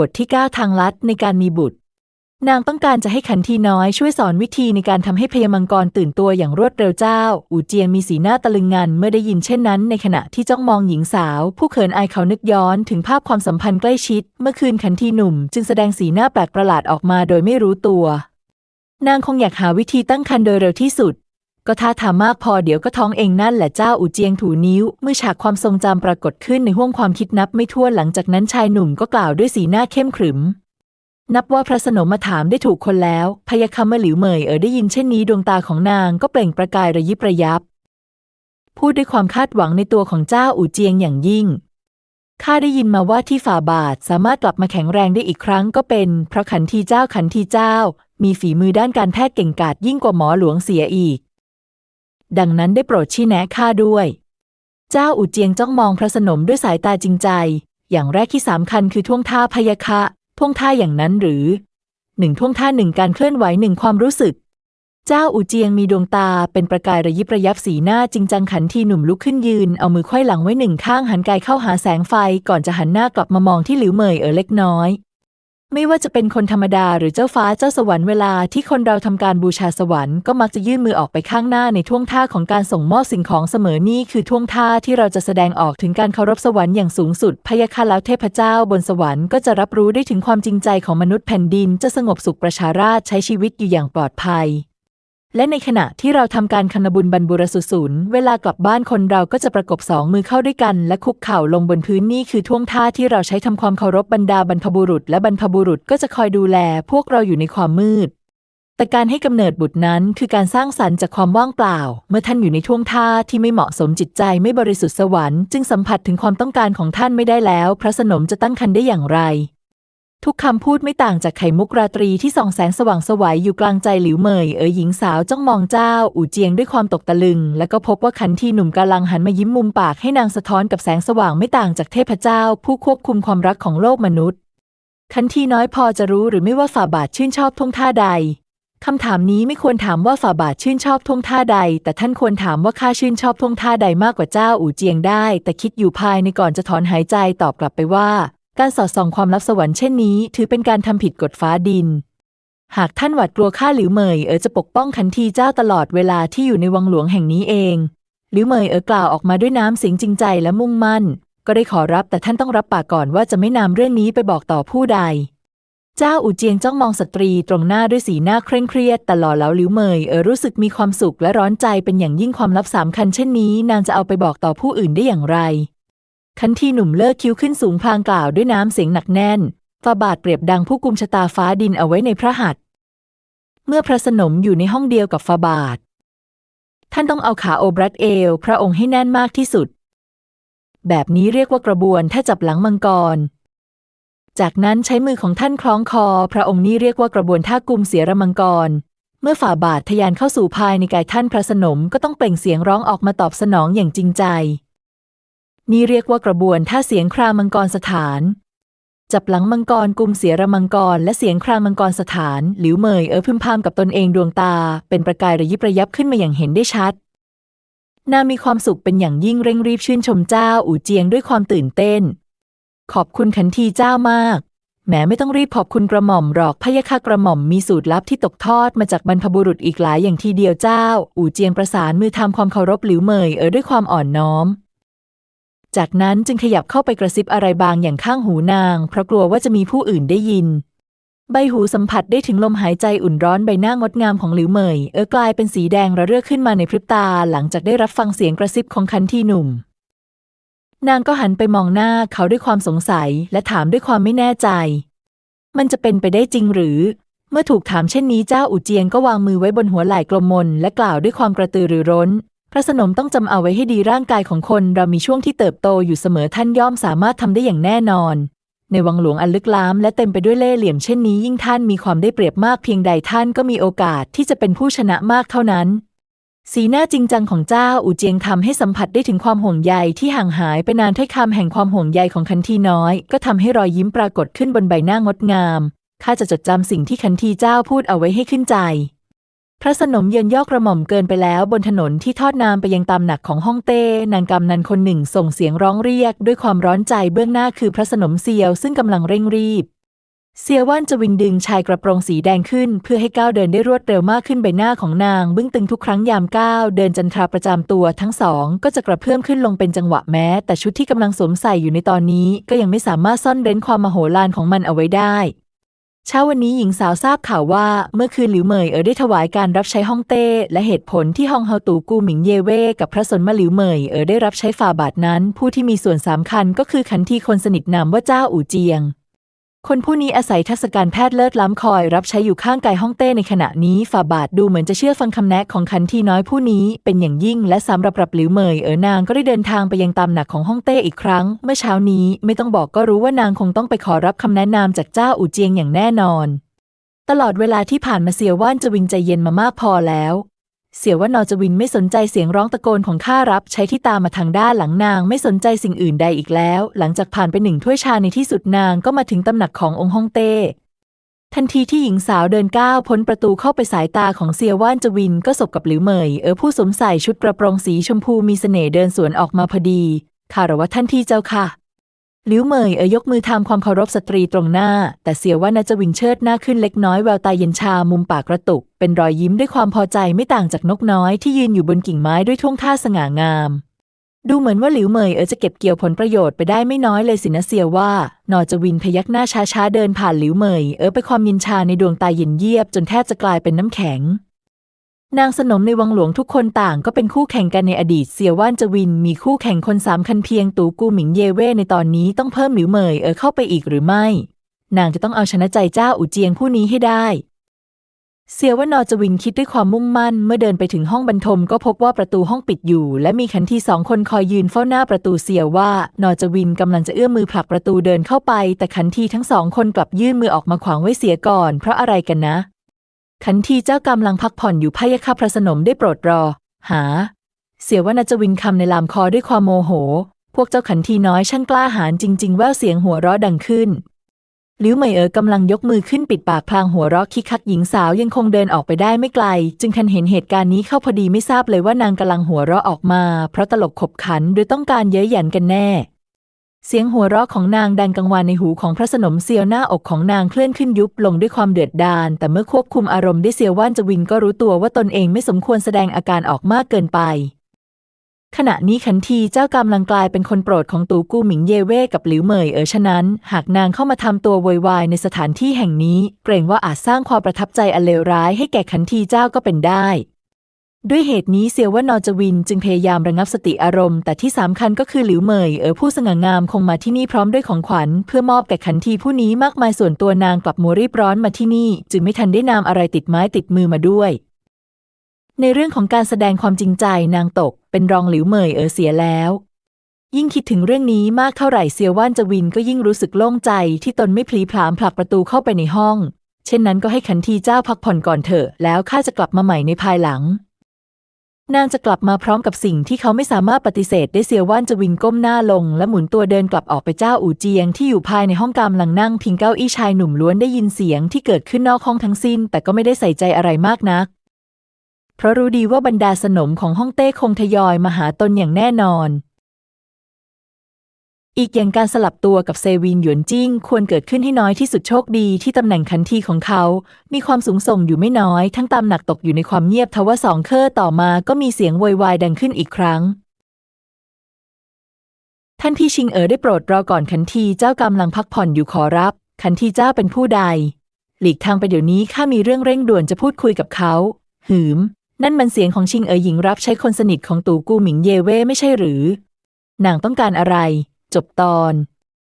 บทที่ 9 ทางลัดในการมีบุตร นางต้องการจะให้ขันทีน้อยช่วยสอนวิธีในการทำให้พยามังกรตื่นตัวอย่างรวดเร็วเจ้า อูเจียงมีสีหน้าตะลึงงันเมื่อได้ยินเช่นนั้น ในขณะที่จ้องมองหญิงสาว ผู้เขินอายเขานึกย้อนถึงภาพความสัมพันธ์ใกล้ชิด เมื่อคืนขันทีหนุ่ม จึงแสดงสีหน้าแปลกประหลาดออกมาโดยไม่รู้ตัวนางคงอยากหาวิธีตั้งครรภ์โดยเร็วที่สุด ก็ท่าทางมากพอเดี๋ยวก็ท้องเองนั่นแหละเจ้าอูเจียงถูนิ้ว เมื่อฉากความทรงจำปรากฏขึ้นในห้วงความคิดนับไม่ถ้วนหลังจากนั้นชายหนุ่มก็กล่าวด้วยสีหน้าเข้มขรึม นับว่าพระสนมมาถามได้ถูกคนแล้วพยาคำมื่อหลิวเหมยเอ๋อได้ยินเช่นนี้ดวงตาของนางก็เปล่งประกายระยิบระยับ พูดด้วยความคาดหวังในตัวของเจ้าอู่เจียงอย่างยิ่งข้าได้ยินมาว่าที่ฝ่าบาทสามารถกลับมาแข็งแรงได้อีกครั้งก็เป็น เพราะขันทีเจ้าขันทีเจ้า มีฝีมือด้านการแพทย์เก่งกาจยิ่งกว่าหมอหลวงเสียอีก ดังนั้นได้โปรดชี้แนะข้าด้วย เจ้าอู่เจียงจ้องมองพระสนมด้วยสายตาจริงใจ อย่างแรกที่สำคัญคือท่วงท่าพยาคะท่วงท่าอย่างนั้นหรือหนึ่งท่วงท่าหนึ่งการเคลื่อนไหวหนึ่งความรู้สึก เจ้าอูเจียงมีดวงตาเป็นประกายระยิบระยับสีหน้าจริงจังขันทีหนุ่มลุกขึ้นยืน เอามือไขว้หลังไว้หนึ่งข้างหันกายเข้าหาแสงไฟก่อนจะหันหน้ากลับมามองที่หลิวเหมยเอ๋อเล็กน้อย ไม่ว่าจะเป็นคนธรรมดาหรือเจ้าฟ้าเจ้าสวรรค์เวลาที่คนเราทำการบูชาสวรรค์ก็มักจะยื่นมือออกไปข้างหน้าในท่วงท่าของการส่งมอบสิ่งของเสมอนี่คือท่วงท่าที่เราจะแสดงออกถึงการเคารพสวรรค์อย่างสูงสุดพยาคาแล้วเทพเจ้าบนสวรรค์ก็จะรับรู้ได้ถึงความจริงใจของมนุษย์แผ่นดินจะสงบสุขประชาราชใช้ชีวิตอยู่อย่างปลอดภัย และในขณะที่เราทำการคณบุญบรรบุรสุสุนย์เวลากลับบ้านคนเราก็จะประกบสองมือเข้าด้วยกัน และคุกเข่าลงบนพื้นนี่คือท่วงท่าที่เราใช้ทำความเคารพบรรดาบรรพบุรุษ และบรรพบุรุษก็จะคอยดูแล พวกเราอยู่ในความมืด แต่การให้กำเนิดบุตรนั้นคือการสร้างสรรค์จากความว่างเปล่า เมื่อท่านอยู่ในท่วงท่าที่ไม่เหมาะสมจิตใจไม่บริสุทธิ์สวรรค์จึงสัมผัสถึงความต้องการของท่านไม่ได้แล้ว พระสนมจะตั้งครรภ์ได้อย่างไร ทุกคำพูดไม่ต่างจากไข่มุกราตรีที่ส่องแสงสว่างสวัยอยู่กลางใจหลิวเหมยเอ๋ยหญิงสาวจ้องมองเจ้า อู่เจียงด้วยความตกตะลึง แล้วก็พบว่าขันทีหนุ่มกำลังหันมายิ้มมุมปากให้นางสะท้อนกับแสงสว่างไม่ต่างจากเทพเจ้า ผู้ควบคุมความรักของโลกมนุษย์ ขันทีน้อยพอจะรู้หรือไม่ว่าฝ่าบาทชื่นชอบท่วงท่าใดคำถามนี้ไม่ควรถามว่าฝ่าบาทชื่นชอบท่วงท่าใด แต่ท่านควรถามว่าข้าชื่นชอบท่วงท่าใดมากกว่าเจ้าอู่เจียงได้ แต่คิดอยู่ภายในก่อนจะถอนหายใจตอบกลับไปว่า การสอดส่องความลับสวรรค์เช่นนี้ ถือเป็นการทำผิดกฎฟ้าดิน หากท่านหวาดกลัวข้าหลิวเหมยเอ๋อจะปกป้องขันทีเจ้าตลอดเวลาที่อยู่ในวังหลวงแห่งนี้เองหลิวเหมยเอ๋อกล่าวออกมาด้วยน้ำเสียงจริงใจและมุ่งมั่น ก็ได้ขอรับแต่ท่านต้องรับปากก่อนว่าจะไม่นำเรื่องนี้ไปบอกต่อผู้ใด เจ้าอู่เจียงจ้องมองสตรีตรงหน้าด้วยสีหน้าเคร่งเครียดแต่หล่อเหลาหลิวเหมยเออรู้สึกมีความสุขและร้อนใจเป็นอย่างยิ่งความลับสามคันเช่นนี้ นางจะเอาไปบอกต่อผู้อื่นได้อย่างไร คันทีหนุ่มเลิกคิ้วขึ้นสูงพลางกล่าวด้วยน้ำเสียงหนักแน่นฝ่าบาทเปรียบดังผู้กุมชะตาฟ้าดินเอาไว้ในพระหัตถ์เมื่อพระสนมอยู่ในห้องเดียวกับฝ่าบาท ท่านต้องเอาขาโอบรัดเอว พระองค์ให้แน่นมากที่สุด แบบนี้เรียกว่ากระบวนถ้าจับหลังมังกร จากนั้นใช้มือของท่านคล้องคอ พระองค์นี้เรียกว่ากระบวนท่ากุมเสียระมังกร เมื่อฝ่าบาททะยานเข้าสู่ภายในกายท่านพระสนมก็ต้องเปล่งเสียงร้องออกมาตอบสนองอย่างจริงใจ นี่เรียกว่ากระบวนท่าเสียงครามังกรสถาน จับหลังมังกรกุมเสียระมังกรและเสียงครามังกรสถาน หลิวเหมยเออพึมพำกับตนเองดวงตา เป็นประกายระยิบระยับขึ้นมาอย่างเห็นได้ชัดนางมีความสุขเป็นอย่างยิ่งเร่งรีบชื่นชมเจ้าอู่เจียงด้วยความตื่นเต้น ขอบคุณขันทีเจ้ามาก แม้ไม่ต้องรีบขอบคุณกระหม่อมหรอกพะยะค่ะกระหม่อมมีสูตรลับที่ตกทอดมาจากบรรพบุรุษอีกหลายอย่างทีเดียวเจ้า อู่เจียงประสานมือทำความเคารพหลิวเหมยเออด้วยความอ่อนน้อม จากนั้นจึงขยับเข้าไปกระซิบอะไรบางอย่างข้างหูนาง เพราะกลัวว่าจะมีผู้อื่นได้ยิน ใบหูสัมผัสได้ถึงลมหายใจอุ่นร้อนใบหน้างดงามของหลิวเหมย เออกลายเป็นสีแดงระเรื่อขึ้นมาในพริบตาหลังจากได้รับฟังเสียงกระซิบของคันที่หนุ่ม นางก็หันไปมองหน้าเขาด้วยความสงสัยและถามด้วยความไม่แน่ใจ มันจะเป็นไปได้จริงหรือ เมื่อถูกถามเช่นนี้เจ้าอู่เจียงก็วางมือไว้บนหัวไหล่กลมมนและกล่าวด้วยความกระตือรือร้น พระสนมต้องจำเอาไว้ให้ดีร่างกายของคนเรามีช่วงที่เติบโตอยู่เสมอท่านย่อมสามารถทำได้อย่างแน่นอน ในวังหลวงอันลึกล้ำและเต็มไปด้วยเล่ห์เหลี่ยมเช่นนี้ยิ่งท่านมีความได้เปรียบมากเพียงใดท่านก็มีโอกาสที่จะเป็นผู้ชนะมากเท่านั้น สีหน้าจริงจังของเจ้าอู่เจียงทำให้สัมผัสได้ถึงความห่วงใยที่ห่างหายไปนานถ้อยคำแห่งความห่วงใยของคันทีน้อย ก็ทำให้รอยยิ้มปรากฏขึ้นบนใบหน้างดงามข้าจะจดจำสิ่งที่คันทีเจ้าพูดเอาไว้ให้ขึ้นใจ พระสนมเยินย่อกระหม่อมเกินไปแล้วบนถนนที่ทอดนามไปยังตามหนักของฮ่องเต้ นางกำนันคนหนึ่งส่งเสียงร้องเรียกด้วยความร้อนใจเบื้องหน้าคือพระสนมเซียวซึ่งกำลังเร่งรีบเซียว่านจะวินดึงชายกระโปรงสีแดงขึ้น เพื่อให้ก้าวเดินได้รวดเร็วมากขึ้นใบหน้าของนาง บึ้งตึงทุกครั้งยามก้าวเดินจันทราประจำตัวทั้งสอง ก็จะกระเพื่อมขึ้นลงเป็นจังหวะแม้ แต่ชุดที่กำลังสวมใส่อยู่ในตอนนี้ ก็ยังไม่สามารถซ่อนเร้นความมโหฬารของมันเอาไว้ได้ เช้าวันนี้หญิงสาวทราบข่าวว่าเมื่อคืนหลิวเหมยเอ๋อได้ถวายการรับใช้ฮ่องเต้ และเหตุผลที่ฮองเฮาตูกูหมิงเยเว่กับพระสนมาหลิวเหมยเอ๋อได้รับใช้ฝ่าบาทนั้น ผู้ที่มีส่วนสำคัญก็คือขันทีคนสนิทนามว่าเจ้าอู่เจียง คนผู้นี้อาศัยทักษการแพทย์เลิศล้ำคอย รับใช้อยู่ข้างกายฮ่องเต้ในขณะนี้ฝ่าบาทดูเหมือนจะเชื่อฟังคำแนะของขันทีน้อยผู้นี้เป็นอย่างยิ่ง และสำหรับรับหลิวเหมยเอ๋อนางก็ได้เดินทางไปยังตามหนักของฮ่องเต้อีกครั้ง เมื่อเช้านี้ไม่ต้องบอกก็รู้ว่านางคงต้องไปขอรับคำแนะนำจากเจ้าอู่เจียงอย่างแน่นอน ตลอดเวลาที่ผ่านมาเสียวว่านจะวินใจเย็นมามากพอแล้ว เสียว่านอจวินไม่สนใจเสียงร้องตะโกนของข้ารับใช้ที่ตามมาทางด้านหลังนางไม่สนใจสิ่งอื่นใดอีกแล้ว หลังจากผ่านไปหนึ่งถ้วยชาในที่สุดนางก็มาถึงตำหนักขององค์ฮ่องเต้ ทันทีที่หญิงสาวเดินก้าวพ้นประตูเข้าไปสายตาของเซียว่านจวินก็สบกับหลิวเหมยเออผู้สวมใส่ชุดกระโปรงสีชมพูมีเสน่ห์เดินสวนออกมาพอดีคารวะท่านที่เจ้าค่ะ หลิวเหมยเอ๋ยยกมือทำความเคารพสตรีตรงหน้า แต่เสียว่านาจวินเชิดหน้าขึ้นเล็กน้อยแววตาเย็นชามุมปากกระตุก เป็นรอยยิ้มด้วยความพอใจไม่ต่างจากนกน้อยที่ยืนอยู่บนกิ่งไม้ด้วยท่วงท่าสง่างาม ดูเหมือนว่าหลิวเหมยเอ๋ยจะเก็บเกี่ยวผลประโยชน์ไปได้ไม่น้อยเลยสินะเสียว่า นอจวินพยักหน้าช้าๆเดินผ่านหลิวเหมยเอ๋ยไปความยินชาในดวงตาเย็นเยียบจนแทบจะกลายเป็นน้ำแข็ง นางสนมในวังหลวงทุกคนต่างก็เป็นคู่แข่งกันในอดีต เสียว่านจวินมีคู่แข่งคนสามคันเพียงตูกูหมิงเยเว่ในตอนนี้ต้องเพิ่มหลิวเหมยเออเข้าไปอีกหรือไม่ นางจะต้องเอาชนะใจเจ้าอูเจียงผู้นี้ให้ได้ เสียว่านอจวินคิดด้วยความมุ่งมั่น เมื่อเดินไปถึงห้องบรรทมก็พบว่าประตูห้องปิดอยู่ และมีขันทีสองคนคอยยืนเฝ้าหน้าประตูเสียว่านอจวินกำลังจะเอื้อมมือผลักประตูเดินเข้าไป แต่ขันทีทั้งสองคนกลับยื่นมือออกมาขวางไว้เสียก่อน เพราะอะไรกันนะ ขันทีเจ้ากำลังพักผ่อนอยู่พะยะค่ะพระสนมได้โปรดรอ หา เสียว่านาจวินคำในลามคอด้วยความโมโห พวกเจ้าขันทีน้อยช่างกล้าหาญจริง ๆ แววเสียงหัวเราะดังขึ้นหลิวเหมยเอ๋อกำลังยกมือขึ้นปิดปากพลางหัวเราะคิกคักหญิงสาวยังคงเดินออกไปได้ไม่ไกล จึงทันเห็นเหตุการณ์นี้เข้าพอดีไม่ทราบเลยว่านางกำลังหัวเราะออกมา เพราะตลกขบขันหรือต้องการเย้ยหยันกันแน่ เสียงหัวเราะของนางดังกังวานในหูของพระสนมเซียวหน้าอกของนางเคลื่อนขึ้นยุบลงด้วยความเดือดดาลแต่เมื่อควบคุมอารมณ์ได้เซียวว่านจวินก็รู้ตัวว่าตนเองไม่สมควรแสดงอาการออกมากเกินไป ขณะนี้ขันทีเจ้ากำลังกลายเป็นคนโปรดของตูกู้หมิงเยเว่กับหลิวเหมยเอ๋อฉะนั้น หากนางเข้ามาทำตัวโวยวายในสถานที่แห่งนี้ เกรงว่าอาจสร้างความประทับใจอันเลวร้ายให้แก่ขันทีเจ้าก็เป็นได้ ด้วยเหตุนี้เซียวว่านอจวินจึงพยายามระงับสติอารมณ์ แต่ที่สำคัญก็คือหลิวเหมยเอ๋อผู้สง่างามคงมาที่นี่พร้อมด้วยของขวัญ เพื่อมอบแก่ขันทีผู้นี้มากมายส่วนตัวนางกลับมัวรีบร้อนมาที่นี่ จึงไม่ทันได้นำอะไรติดไม้ติดมือมาด้วย ในเรื่องของการแสดงความจริงใจนางตก เป็นรองหลิวเหมยเอ๋อเสียแล้ว ยิ่งคิดถึงเรื่องนี้มากเท่าไหร่เซียวว่านจวินก็ยิ่งรู้สึกโล่งใจที่ตนไม่พลีผลามผลักประตูเข้าไปในห้อง เช่นนั้นก็ให้ขันทีเจ้าพักผ่อนก่อนเถอะแล้วข้าจะกลับมาใหม่ในภายหลัง นางจะกลับมาพร้อมกับสิ่งที่เขาไม่สามารถปฏิเสธได้เสียวว่านจะวิงก้มหน้าลง และหมุนตัวเดินกลับออกไปเจ้าอู่เจียง ที่อยู่ภายในห้องกำลังนั่งพิงเก้าอี้ชายหนุ่มล้วนได้ยินเสียงที่เกิดขึ้นนอกห้องทั้งสิ้น แต่ก็ไม่ได้ใส่ใจอะไรมากนัก เพราะรู้ดีว่าบรรดาสนมของห้องเต้คงทยอยมาหาตนอย่างแน่นอน อีกอย่างการสลับตัวกับเซวินหยวนจิ้งควรเกิดขึ้นให้น้อยที่สุดโชคดีที่ตำแหน่งคันทีของเขา มีความสูงส่งอยู่ไม่น้อย ทั้งตามหนักตกอยู่ในความเงียบทว่าสองเคอต่อมาก็มีเสียงโวยวายดังขึ้นอีกครั้ง ท่านพี่ชิงเอ๋อได้โปรดรอก่อนขันทีเจ้ากำลังพักผ่อนอยู่ขอรับ ขันทีเจ้าเป็นผู้ใด หลีกทางไปเดี๋ยวนี้ข้ามีเรื่องเร่งด่วนจะพูดคุยกับเขา หืม นั่นมันเสียงของชิงเอ๋อหญิงรับใช้คนสนิทของตู่กูหมิงเยเว่ไม่ใช่หรือ นางต้องการอะไร จบตอน